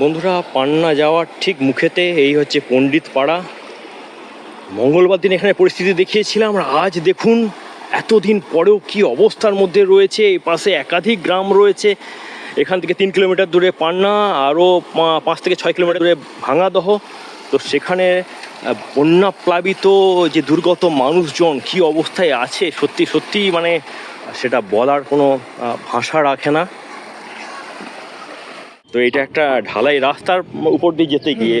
বন্ধুরা, পান্না যাওয়ার ঠিক মুখেতে এই হচ্ছে পণ্ডিত পাড়া মঙ্গলবার দিন এখানে পরিস্থিতি দেখিয়েছিলাম আজ দেখুন, এতদিন পরেও কি অবস্থার মধ্যে রয়েছে, এই পাশে একাধিক গ্রাম রয়েছে। এখান থেকে তিন কিলোমিটার দূরে পান্না, আরও পাঁচ থেকে ছয় কিলোমিটার দূরে ভাঙাদহ। তো সেখানে বন্যা প্লাবিত যে দুর্গত মানুষজন কি অবস্থায় আছে, সত্যি সত্যি মানে সেটা বলার কোনো ভাষা রাখে না। তো এটা একটা ঢালাই রাস্তার উপর দিয়ে যেতে গিয়ে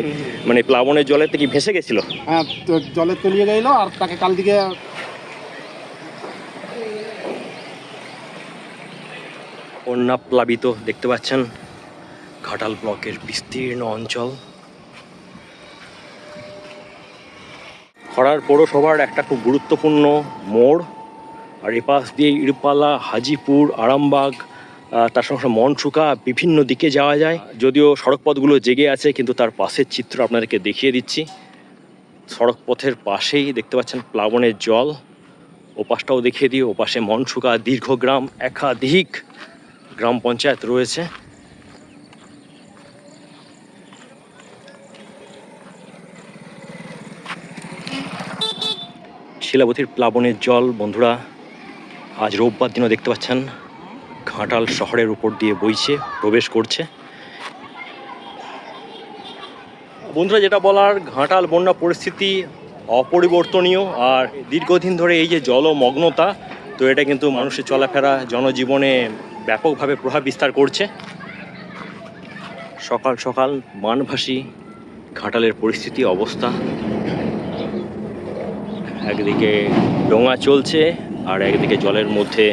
মানে প্লাবনের জলেতে কি ভেসে গেছিল? হ্যাঁ তো জলে তলিয়ে গেল আর তাকে কাল দিকে বন্যা প্লাবিত দেখতে পাচ্ছেন ঘাটাল ব্লকের বিস্তীর্ণ অঞ্চল। খড়ার পৌরসভার একটা খুব গুরুত্বপূর্ণ মোড় আর এপাশ দিয়ে ইরপালা হাজিপুর আরামবাগ তার সঙ্গে সঙ্গে মনসুকা বিভিন্ন দিকে যাওয়া যায়। যদিও সড়ক পথগুলো জেগে আছে, কিন্তু তার পাশের চিত্র আপনাদেরকে দেখিয়ে দিচ্ছি। সড়ক পথের পাশেই দেখতে পাচ্ছেন প্লাবনের জল। ওপাশটাও দেখিয়ে দিই, ওপাশে মনসুকা দীর্ঘগ্রাম একাধিক গ্রাম পঞ্চায়েত রয়েছে। শিলাবতীর প্লাবনের জল, বন্ধুরা, আজ রোববার দিনও দেখতে পাচ্ছেন। ঘাটাল শহরের উপর দিয়ে বইছে, প্রবেশ করছে। বন্ধুরা, যেটা বলার, ঘাটাল বন্যা পরিস্থিতি অপরিবর্তনীয় আর দীর্ঘদিন ধরে এই যে জলমগ্নতা, তো এটা কিন্তু মানুষের চলাফেরা, জনজীবনে ব্যাপকভাবে প্রভাব বিস্তার করছে। সকাল সকাল বানভাসী ঘাটালের পরিস্থিতি অবস্থা। একদিকে ডোঙা চলছে আর একদিকে জলের মধ্যে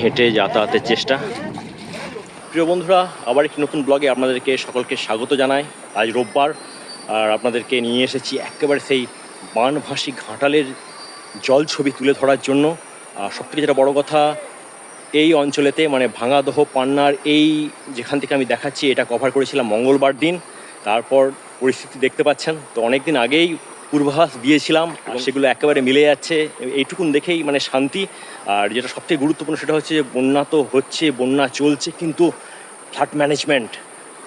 হেঁটে যাতায়াতের চেষ্টা। প্রিয় বন্ধুরা, আবার একটি নতুন ব্লগে আপনাদেরকে সকলকে স্বাগত জানাই। আজ রোববার, আর আপনাদেরকে নিয়ে এসেছি একেবারে সেই বানভাসী ঘাটালের জল ছবি তুলে ধরার জন্য। আর সবথেকে যেটা বড় কথা, এই অঞ্চলেতে মানে ভাঙাদহ পান্নার এই যেখান থেকে আমি দেখাচ্ছি, এটা কভার করেছিলাম মঙ্গলবার দিন। তারপর পরিস্থিতি দেখতে পাচ্ছেন, তো অনেক দিন আগেই পূর্বাভাস দিয়েছিলাম আর সেগুলো একেবারে মিলে যাচ্ছে। এইটুকুন দেখেই মানে শান্তি আর যেটা সবথেকে গুরুত্বপূর্ণ সেটা হচ্ছে যে বন্যা তো হচ্ছে বন্যা চলছে কিন্তু ফ্লাড ম্যানেজমেন্ট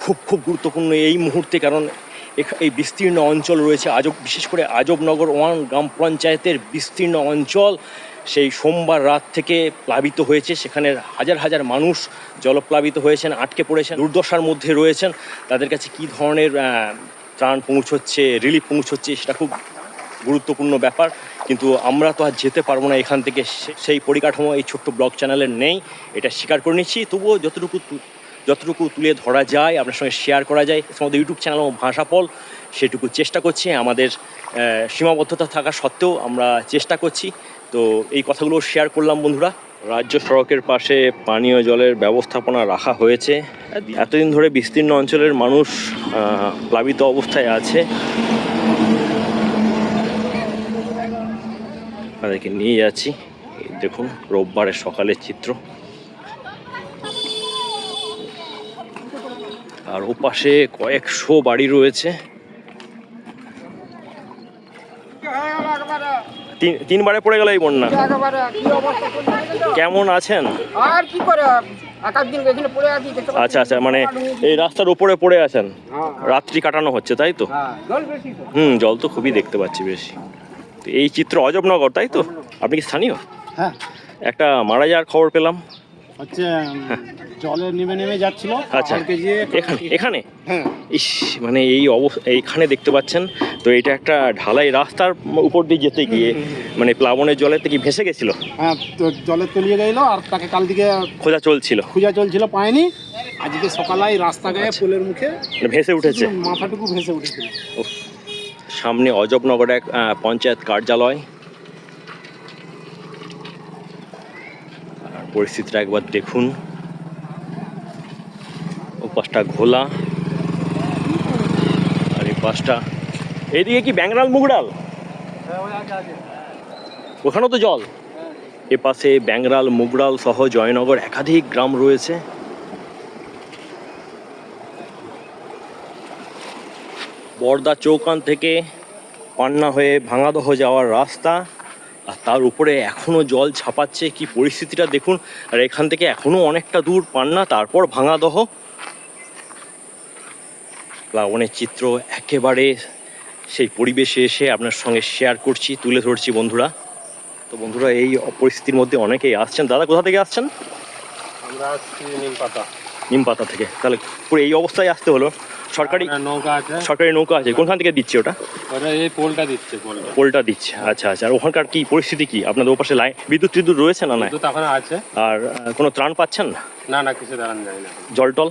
খুব খুব গুরুত্বপূর্ণ এই মুহূর্তে কারণ এই বিস্তীর্ণ অঞ্চল রয়েছে। আজব বিশেষ করে আজবনগর ওয়ান গ্রাম পঞ্চায়েতের বিস্তীর্ণ অঞ্চল সেই সোমবার রাত থেকে প্লাবিত হয়েছে। সেখানে হাজার হাজার মানুষ জলপ্লাবিত হয়েছেন আটকে পড়েছেন দুর্দশার মধ্যে রয়েছেন। তাদের কাছে কী ধরনের ত্রাণ পৌঁছচ্ছে রিলিফ পৌঁছচ্ছে, সেটা খুব গুরুত্বপূর্ণ ব্যাপার। কিন্তু আমরা তো আর যেতে পারব না এখান থেকে। সেই পরিকাঠামো এই ছোট্ট ব্লগ চ্যানেলের নেই। এটা স্বীকার করে নিচ্ছি। তবুও যতটুকু যতটুকু তুলে ধরা যায়, আপনার সঙ্গে শেয়ার করা যায় আমাদের ইউটিউব চ্যানেল ভাষাপল, সেটুকু চেষ্টা করছি। আমাদের সীমাবদ্ধতা থাকা সত্ত্বেও আমরা চেষ্টা করছি। তো এই কথাগুলো শেয়ার করলাম বন্ধুরা। রাজ্য সড়কের পাশে পানীয় জলের ব্যবস্থাপনা রাখা হয়েছে। এতদিন ধরে বিস্তীর্ণ অঞ্চলের মানুষ প্লাবিত অবস্থায় আছে। তাদেরকে নিয়ে যাচ্ছি। দেখুন, রোববারের সকালের চিত্র। আর ওপাশে কয়েকশো বাড়ি রয়েছে। তিন- তিনবারে পড়ে গেল এই বন্যা? কেমন আছেন? আর কি করে। আচ্ছা আচ্ছা মানে এই রাস্তার উপরে পড়ে আছেন। হ্যাঁ। রাত্রি কাটানো হচ্ছে তাই তো? হ্যাঁ জল বেশি তো। হুম জল তো খুবই দেখতে পাচ্ছি বেশি। তো এই চিত্র অজবনগর তাই তো? আপনি কি স্থানীয়? হ্যাঁ। একটা মারা যাওয়ার খবর পেলাম। হচ্ছে উম, জলে নেমে নেমে যাচ্ছিল। আচ্ছা এখানে এখানে? হ্যাঁ। ইস মানে এই অবস্থা এইখানে দেখতে পাচ্ছেন তো এটা একটা ঢালাই রাস্তার উপর দিয়ে যেতে গিয়ে মানে প্লাবনের জলেতে কি ভেসে গেছিল? হ্যাঁ তো জলে তলিয়ে গেল আর তাকে কাল দিকে খোঁজা চলছিল। খুঁজা চলছিল পায়নি। আজকে সকালে রাস্তা গায়ে পোলের মুখে মানে ভেসে উঠেছে? মাথাটুকু ভেসে উঠেছিল। সামনে অজবনগর এক পঞ্চায়েত কার্যালয়। পরিস্থিতিটা একবার দেখুন। পাশটা ঘোলা আর এই পাশটা এইদিকে কি ব্যাংরাল মুগড়াল? ওখানেও তো জল? এ পাশে ব্যাংরাল মুগড়াল সহ জয়নগর একাধিক গ্রাম রয়েছে। বর্দা চৌকান থেকে পান্না হয়ে ভাঙাদহ যাওয়ার রাস্তা আর তার উপরে এখনও জল ছাপাচ্ছে। কি পরিস্থিতিটা দেখুন। আর এখান থেকে এখনও অনেকটা দূর পান্না তারপর ভাঙাদহ। প্লাবনের চিত্র একেবারে সেই পরিবেশে এসে আপনার সঙ্গে শেয়ার করছি তুলে ধরছি বন্ধুরা। তো বন্ধুরা এই পরিস্থিতির মধ্যে অনেকেই আসছেন। দাদা কোথা থেকে আসছেন? আমরা আসছি নিম পাতা থেকে। তাহলে পুরো এই অবস্থায় আসতে হলো। সরকারি নৌকা আছে? সরকারি নৌকা আছে। কোনখান থেকে দিচ্ছে ওটা? এই পোলটা দিচ্ছে পোলটা। পোলটা দিচ্ছে। আচ্ছা আচ্ছা। আর ওখানকার কি পরিস্থিতি কি? আপনাদের ওপাশে লাইন বিদ্যুৎ টিদ্যুৎ রয়েছে না না বিদ্যুৎ এখন আছে। আর কোনো ত্রাণ পাচ্ছেন? না না না কিছু দাঁড়ান যায় না জল টল?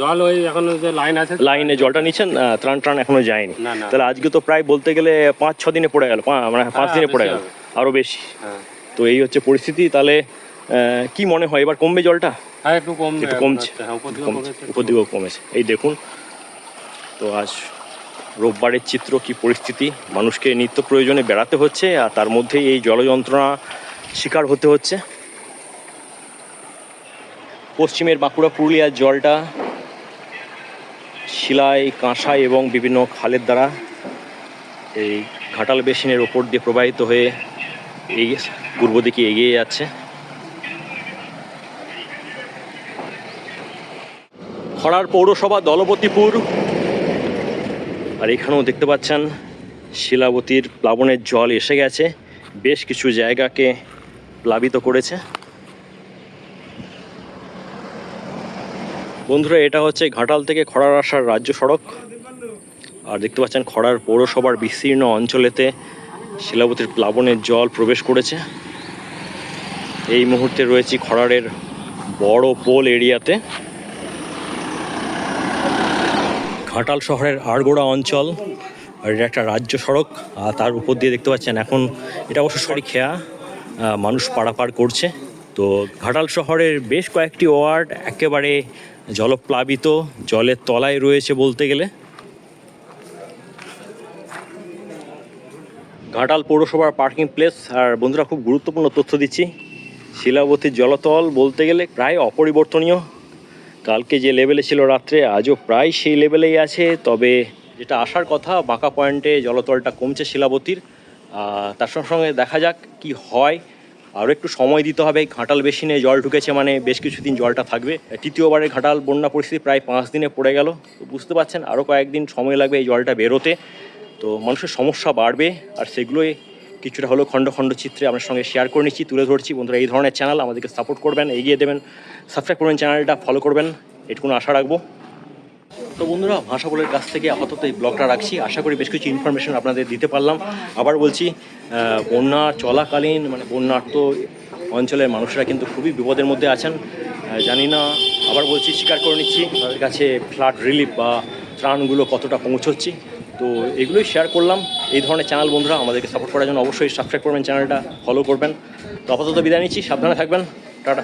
জল ওই এখন যে লাইন আছে লাইনে জলটা নিচ্ছেন ত্রাণ ট্রাণ এখনও যায়নি। তাহলে আজকে তো প্রায় বলতে গেলে পাঁচ ছ দিনে পড়ে গেল মানে পাঁচ হ্যাঁ, দিনে পড়ে গেল। আরও বেশি। হ্যাঁ। তো এই হচ্ছে পরিস্থিতি তাহলে কি মনে হয় এবার কমবে জলটা? হ্যাঁ একটু কম একটু কমছে। হ্যাঁ উপর কমেছে। এই দেখুন তো আজ রোববারের চিত্র কি পরিস্থিতি? মানুষকে নিত্য প্রয়োজনে বেড়াতে হচ্ছে আর তার মধ্যেই এই জলযন্ত্রণা শিকার হতে হচ্ছে। পশ্চিমের বাঁকুড়া পুরুলিয়ার জলটা শিলাই কাঁসাই এবং বিভিন্ন খালের দ্বারা এই ঘাটাল বেসিনের ওপর দিয়ে প্রবাহিত হয়ে এই পূর্ব দিকে এগিয়ে যাচ্ছে। খড়ার পৌরসভা দলপতিপুর আর এখানেও দেখতে পাচ্ছেন শিলাবতীর প্লাবনের জল এসে গেছে। বেশ কিছু জায়গাকে প্লাবিত করেছে। বন্ধুরা, এটা হচ্ছে ঘাটাল থেকে খড়ার আসার রাজ্য সড়ক। আর দেখতে পাচ্ছেন, খড়ার পৌরসভার বিস্তীর্ণ অঞ্চলেতে শিলাবতীর প্লাবনের জল প্রবেশ করেছে। এই মুহূর্তে রয়েছি খড়ারের বড় পোল এরিয়াতে। ঘাটাল শহরের আড়গোড়া অঞ্চল, আর এটা একটা রাজ্য সড়ক। আর তার উপর দিয়ে দেখতে পাচ্ছেন, এখন এটা অবশ্য সরি খেয়া মানুষ পারাপার করছে। তো ঘাটাল শহরের বেশ কয়েকটি ওয়ার্ড একেবারে জলপ্লাবিত, জলের তলায় রয়েছে বলতে গেলে। ঘাটাল পৌরসভার পার্কিং প্লেস, আর বন্ধুরা খুব গুরুত্বপূর্ণ তথ্য দিচ্ছি। শিলাবতীর জলতল বলতে গেলে প্রায় অপরিবর্তনীয়। কালকে যে লেভেলে ছিল রাত্রে, আজও প্রায় সেই লেভেলেই আছে। তবে যেটা আসার কথা, বাঁকা পয়েন্টে জলতলটা কমছে শিলাবতীর। তার সঙ্গে সঙ্গে দেখা যাক কি হয়। আরও একটু সময় দিতে হবে। ঘাটাল বেসিনে জল ঢুকেছে মানে বেশ কিছুদিন জলটা থাকবে। তৃতীয়বারে ঘাটাল বন্যা পরিস্থিতি প্রায় পাঁচ দিনে পড়ে গেল। তো বুঝতে পারছেন, আরও কয়েকদিন সময় লাগবে এই জলটা বেরোতে। তো মানুষের সমস্যা বাড়বে, আর সেগুলোই কিছুটা হলেও খণ্ড খণ্ড চিত্রে আপনার সঙ্গে শেয়ার করে নিচ্ছি, তুলে ধরছি। বন্ধুরা, এই ধরনের চ্যানেল আমাদেরকে সাপোর্ট করবেন, এগিয়ে দেবেন। সাবস্ক্রাইব করবেন চ্যানেলটা ফলো করবেন। এটুকুন আশা রাখব। তো বন্ধুরা, ভাষা বলের কাছ থেকে আপাতত এই ব্লগটা রাখছি। আশা করি বেশ কিছু ইনফরমেশন আপনাদের দিতে পারলাম। আবার বলছি বন্যা চলাকালীন মানে বন্যার্ত অঞ্চলের মানুষরা কিন্তু খুবই বিপদের মধ্যে আছেন। জানি না, আবার বলছি, স্বীকার করে নিচ্ছি, তাদের কাছে ফ্লাড রিলিফ বা ত্রাণগুলো কতটা পৌঁছচ্ছি। তো এগুলোই শেয়ার করলাম। এই ধরনের চ্যানেল বন্ধুরা, আমাদেরকে সাপোর্ট করার জন্য অবশ্যই সাবস্ক্রাইব করবেন চ্যানেলটা ফলো করবেন। তো আপাতত বিদায় নিচ্ছি, সাবধানে থাকবেন। টাটা।